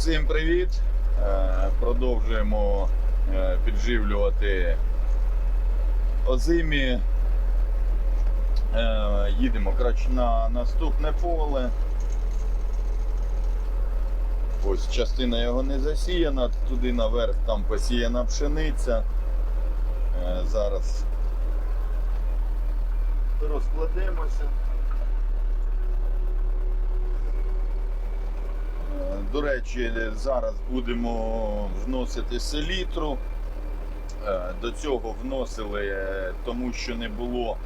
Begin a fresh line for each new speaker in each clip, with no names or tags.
Всім привіт! Е, Продовжуємо е, підживлювати озимі. Е, Їдемо коротше, на наступне поле. Ось частина його не засіяна, туди наверх там посіяна пшениця. Зараз розкладемося. До речі, зараз будемо вносити селітру. Е, До цього вносили, е, тому що не було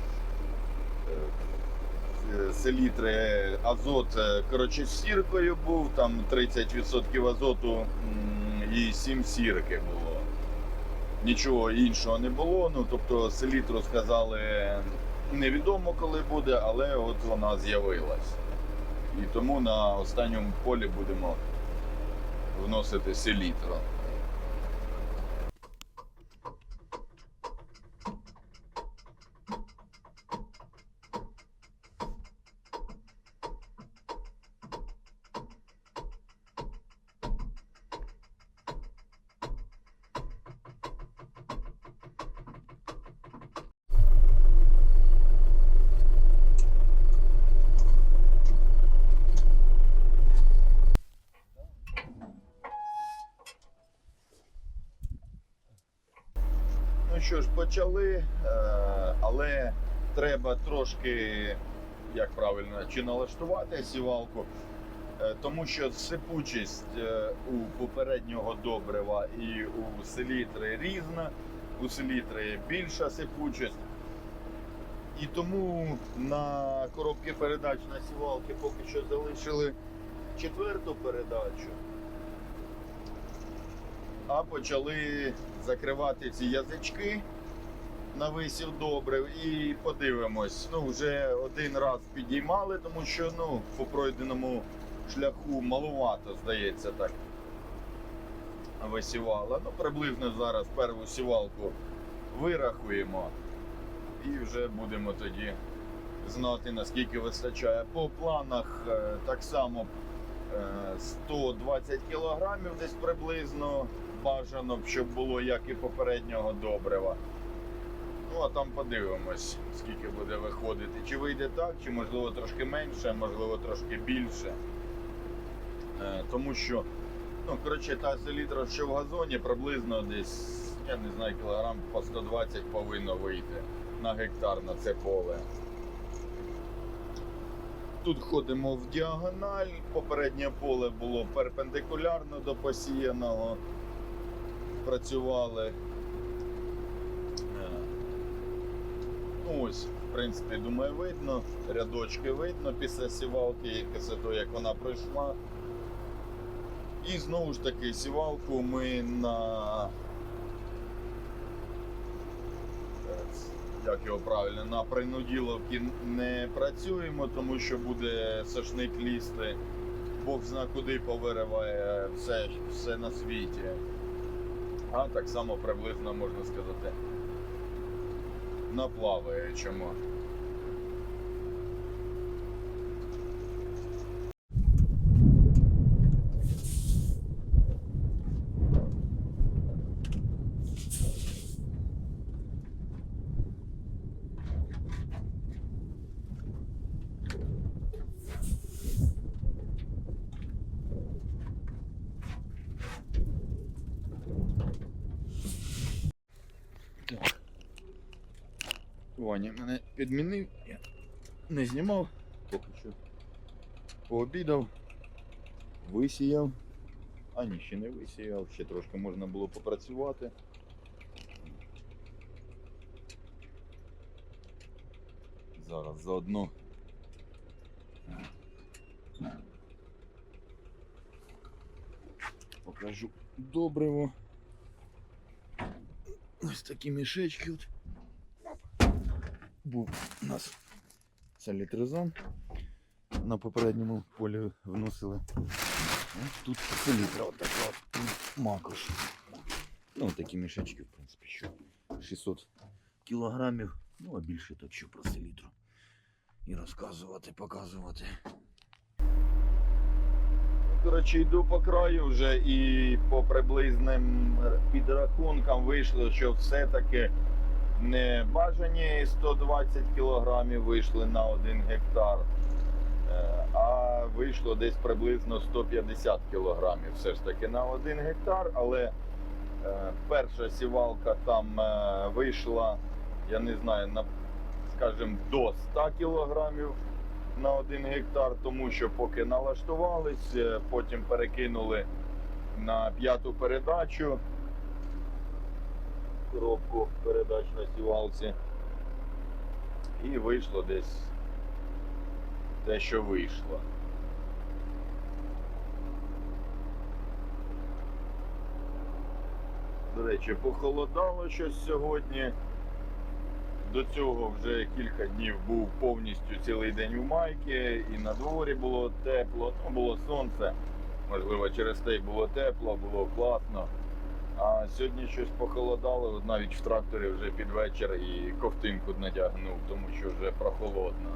е, селітри, азот коротше, сіркою був, там 30% азоту і 7 сірки було. Нічого іншого не було. Ну, тобто селітру сказали невідомо коли буде, але от вона з'явилась. І тому на останньому полі будемо вносити селітру. Ну що ж, почали, е, але треба трошки, як правильно, чи налаштувати сівалку, е, тому що сипучість е, у попереднього добрива і у селітри різна, у селітри більша сипучість. І тому на коробки передач на сівалки поки що залишили четверту передачу а почали закривати ці язички на висів добрив і подивимось. Ну, вже один раз підіймали, тому що ну, по пройденому шляху малувато, здається, так висівала. Ну, приблизно зараз першу сівалку вирахуємо і вже будемо тоді знати, наскільки вистачає. По планах е, так само 120 кілограмів десь приблизно бажано, щоб було як і попереднього добрива. Ну, а там подивимось, скільки буде виходити. Чи вийде так, чи можливо трошки менше, можливо трошки більше. Е, тому що, ну, коротше, та селітра, що в газоні, приблизно десь, я не знаю, кілограм по 120 повинно вийти на гектар на це поле. Тут ходимо в діагональ. Попереднє поле було перпендикулярно до посіяного. Працювали. Е, Ну ось, в принципі, думаю, видно. Рядочки видно після сівалки, після того, як вона пройшла. І знову ж таки сівалку ми на як його правильно, на принуділовки не працюємо, тому що буде сашник лізти. Бог зна куди повириває все, все на світі. А так само приблизно можна сказати на Ваня мене підмінив, я не знімав, поки що пообідав, висіяв. А ні, ще не висіяв, ще трошки можна було попрацювати. Зараз заодно. Покажу добриво. Ось такі мішечки. От. Був у нас селітризон. На попередньому полі вносили. Тут селітра от така от макош. Ну, такі мішечки, в принципі, що 600 кілограмів. Ну, а більше так що про селітру. І розказувати, показувати. Коротше, йду по краю вже і по приблизним підрахункам вийшло, що все-таки не бажані 120 кілограмів вийшли на 1 гектар, е, а вийшло десь приблизно 150 кілограмів все ж таки на 1 гектар. Але е, перша сівалка там е, вийшла, я не знаю, на, скажімо, до 100 кілограмів на 1 гектар, тому що поки налаштувались, потім перекинули на п'яту передачу коробку передач на. І вийшло десь те, що вийшло. До речі, похолодало щось сьогодні. До цього вже кілька днів був повністю цілий день у майки, і на дворі було тепло, ну, було сонце. Можливо, через те й було тепло, було класно. А сьогодні щось похолодало, навіть в тракторі вже під вечір і ковтинку надягнув, тому що вже прохолодно.